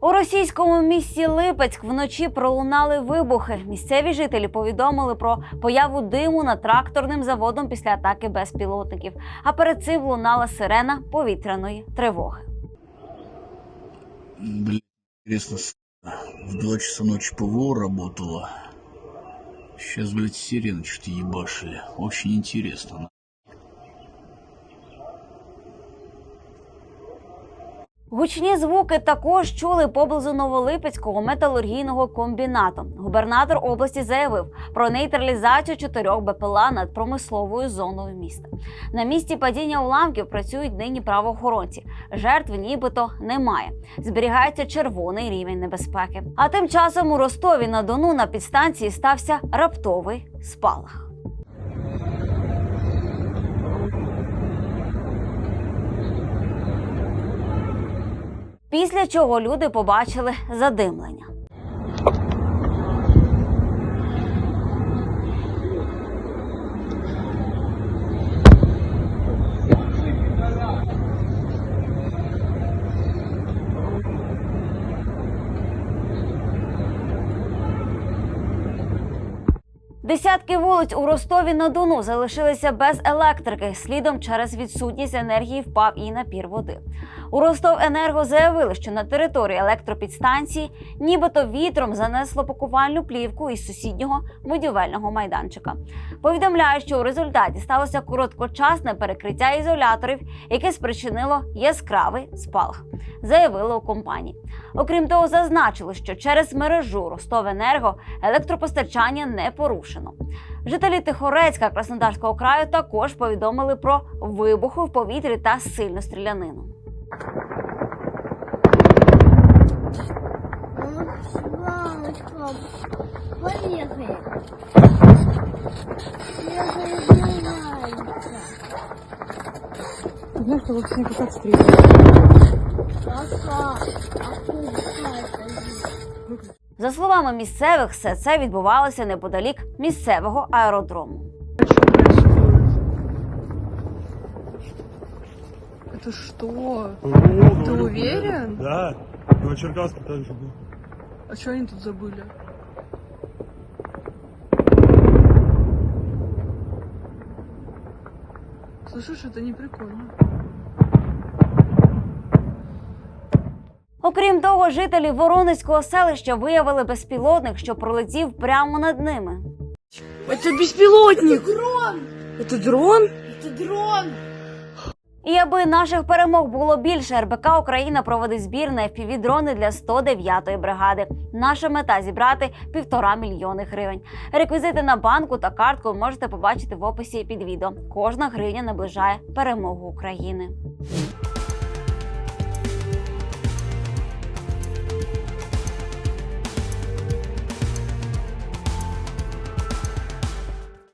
У російському місті Липецьк вночі пролунали вибухи. Місцеві жителі повідомили про появу диму над тракторним заводом після атаки безпілотників. А перед цим лунала сирена повітряної тривоги. Блин, интересно, с- в 2 часа ночи ПВО работало. Сейчас, блядь, сирены что-то ебашили. Очень интересно. Гучні звуки також чули поблизу Новолипецького металургійного комбінату. Губернатор області заявив про нейтралізацію чотирьох БПЛА над промисловою зоною міста. На місці падіння уламків працюють нині правоохоронці. Жертв нібито немає. Зберігається червоний рівень небезпеки. А тим часом у Ростові на Дону на підстанції стався раптовий спалах. Після чого люди побачили задимлення. Десятки вулиць у Ростові на Дону залишилися без електрики. Слідом через відсутність енергії впав і напір води. У Ростовенерго заявили, що на території електропідстанції нібито вітром занесло пакувальну плівку із сусіднього будівельного майданчика. Повідомляють, що у результаті сталося короткочасне перекриття ізоляторів, яке спричинило яскравий спалах. Заявили у компанії. Окрім того, зазначили, що через мережу Ростовенерго електропостачання не порушено. Жителі Тихорецька Краснодарського краю також повідомили про вибухи в повітрі та сильну стрілянину. Мамочка, поехали. Поехали, занимаемся. Ты знаешь, что лучше не касаться стрелки? Пока. А куда За словами місцевих, все це відбувалося неподалік місцевого аеродрому. Это что? Ты Ты уверен? Да. Ну, Черкасский также был. А что они тут забыли? Слушай, это не прикольно. Окрім того, жителі Воронезького селища виявили безпілотник, що пролетів прямо над ними. Это беспилотник! дрон! Это дрон? Это дрон. І аби наших перемог було більше, РБК Україна проводить збір на FPV-дрони для 109-ї бригади. Наша мета зібрати півтора мільйони гривень. Реквізити на банку та картку можете побачити в описі під відео. Кожна гривня наближає перемогу України.